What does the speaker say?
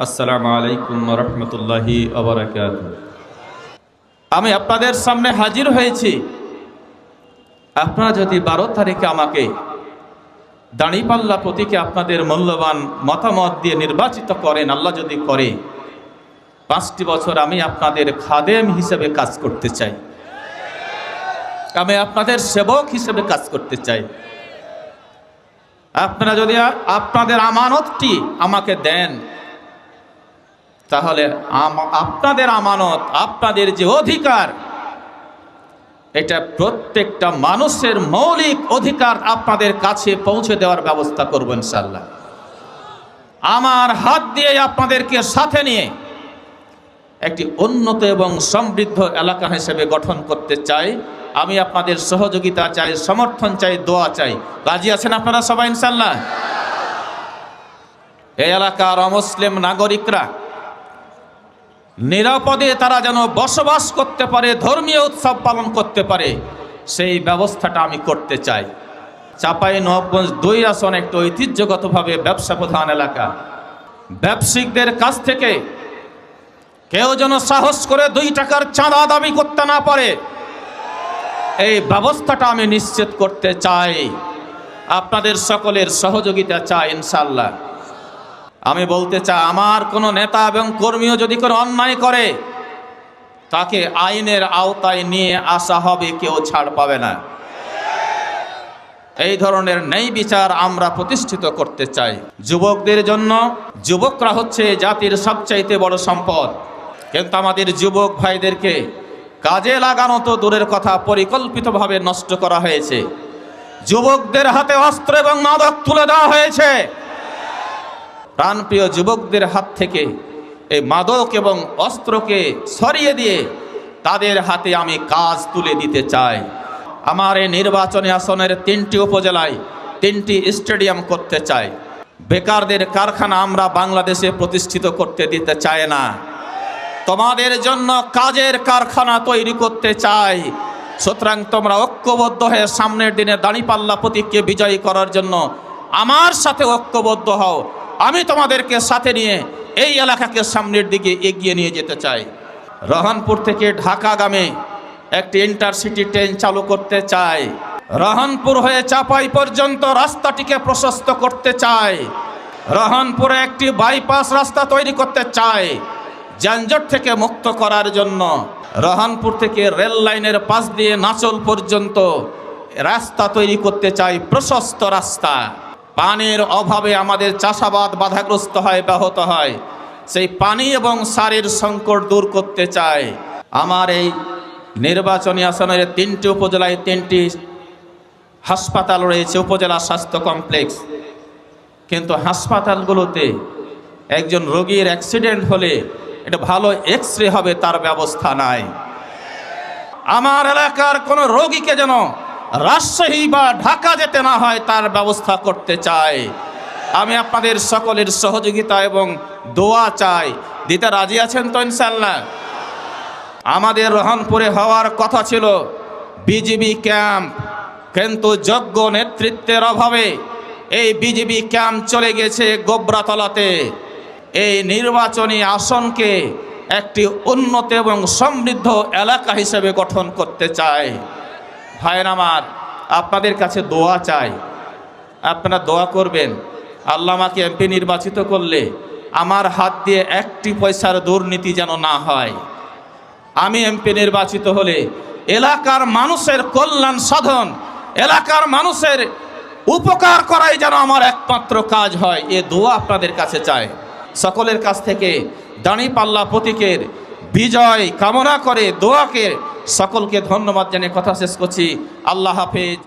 আসসালামু আলাইকুম রহমতুল্লাহি আবরাকাত আমি আপনাদের সামনে হাজির হয়েছি। আপনারা যদি বারো তারিখে আমাকে দাঁড়িপাল্লা প্রতীকে আপনাদের মূল্যবান মতামত দিয়ে নির্বাচিত করেন, আল্লাহ যদি করে, পাঁচটি বছর আমি আপনাদের খাদেম হিসেবে কাজ করতে চাই। আমি আপনাদের সেবক হিসেবে কাজ করতে চাই। আপনারা যদি আপনাদের আমানতটি আমাকে দেন তাহলে আপনাদের আমানত, আপনাদের যে অধিকার, এটা প্রত্যেকটা মানুষের মৌলিক অধিকার আপনাদের কাছে পৌঁছে দেওয়ার ব্যবস্থা করব ইনশাল্লাহ আমার হাত দিয়ে আপনাদেরকে সাথে নিয়ে একটি উন্নত এবং সমৃদ্ধ এলাকা হিসেবে গঠন করতে চাই। আমি আপনাদের সহযোগিতা চাই, সমর্থন চাই, দোয়া চাই। রাজি আছেন আপনারা সবাই ইনশাল্লাহ এই এলাকার অমুসলিম নাগরিকরা নিরাপদে তারা যেন বসবাস করতে পারে, ধর্মীয় উৎসব পালন করতে পারে, সেই ব্যবস্থাটা আমি করতে চাই। চাপাই নবগঞ্জ দুই আসন একটি ঐতিহ্যগতভাবে ব্যবসা প্রধান এলাকা। ব্যবসায়িকদের কাছ থেকে কেউ যেন সাহস করে দুই টাকার চাঁদা দাবি করতে না পারে, এই ব্যবস্থাটা আমি নিশ্চিত করতে চাই। আপনাদের সকলের সহযোগিতা চাই ইনশাল্লাহ আমি বলতে চাই, আমার কোনো নেতা এবং কর্মীও যদি কোনো অন্যায় করে, তাকে আইনের আওতায় নিয়ে আসা হবে, কেউ ছাড় পাবে না। এই ধরনের ন্যায় বিচার আমরা প্রতিষ্ঠিত করতে চাই। যুবকদের জন্য, যুবকরা হচ্ছে জাতির সবচাইতে বড় সম্পদ। কিন্তু আমাদের যুবক ভাইদেরকে কাজে লাগানো তো দূরের কথা, পরিকল্পিতভাবে নষ্ট করা হয়েছে। যুবকদের হাতে অস্ত্র এবং মাদক তুলে দেওয়া হয়েছে। প্রাণপ্রিয় যুবকদের হাত থেকে এই মাদক এবং অস্ত্রকে সরিয়ে দিয়ে তাদের হাতে আমি কাজ তুলে দিতে চাই। আমার এই নির্বাচনী আসনের তিনটি উপজেলায় তিনটি স্টেডিয়াম করতে চাই। বেকারদের কারখানা আমরা বাংলাদেশে প্রতিষ্ঠিত করতে দিতে চাই না। তোমাদের জন্য কাজের কারখানা তৈরি করতে চাই। সুতরাং তোমরা ঐক্যবদ্ধ হয়ে সামনের দিনে দাঁড়িপাল্লা প্রতীককে বিজয়ী করার জন্য আমার সাথে ঐক্যবদ্ধ হও। আমি তোমাদেরকে সাথে নিয়ে এই এলাকাকে সামনের দিকে এগিয়ে নিয়ে যেতে চাই। রহনপুর থেকে ঢাকা ঢাকাগামী একটি ইন্টারসিটি ট্রেন চালু করতে চাই। রহনপুর হয়ে চাপাই পর্যন্ত রাস্তাটিকে প্রশস্ত করতে চাই। রহনপুরে একটি বাইপাস রাস্তা তৈরি করতে চাই, যানজট থেকে মুক্ত করার জন্য। রহনপুর থেকে রেল লাইনের পাশ দিয়ে নাচল পর্যন্ত রাস্তা তৈরি করতে চাই প্রশস্ত রাস্তা। পানির অভাবে আমাদের চাষাবাদ বাধাগ্রস্ত হয়, ব্যাহত হয়। সেই পানি এবং সারের সংকট দূর করতে চাই আমার এই নির্বাচনী আসনের তিনটি উপজেলায় তিনটি হাসপাতাল রয়েছে, উপজেলা স্বাস্থ্য কমপ্লেক্স। কিন্তু হাসপাতালগুলোতে একজন রোগীর অ্যাক্সিডেন্ট হলে এটা ভালো এক্স হবে, তার ব্যবস্থা নাই। আমার এলাকার কোনো রোগীকে যেন রাজশাহী বা ঢাকা যেতে না হয়, তার ব্যবস্থা করতে চাই। আমি আপনাদের সকলের সহযোগিতা এবং দোয়া চাই। দিতে রাজি আছেন তো ইনশাল্লাহ আমাদের রহনপুরে হওয়ার কথা ছিল, বিজিবি ক্যাম্প। কিন্তু যোগ্য নেতৃত্বের অভাবে এই বিজিবি ক্যাম্প চলে গেছে গোবরাতলাতে। এই নির্বাচনী আসনকে একটি উন্নত এবং সমৃদ্ধ এলাকা হিসেবে গঠন করতে চায় ভাইয়ের আমার, আপনাদের কাছে দোয়া চাই। আপনারা দোয়া করবেন, আল্লাহ আমাকে এমপি নির্বাচিত করলে আমার হাত দিয়ে একটি পয়সার দুর্নীতি যেন না হয়। আমি এমপি নির্বাচিত হলে এলাকার মানুষের কল্যাণ সাধন, এলাকার মানুষের উপকার করাই যেন আমার একমাত্র কাজ হয়, এ দোয়া আপনাদের কাছে চায় সকলের কাছ থেকে দাঁড়িপাল্লা প্রতীকের বিজয় কামনা করে দোয়াকে সকলকে ধন্যবাদ জানিয়ে কথা শেষ করছি। আল্লাহ হাফেজ।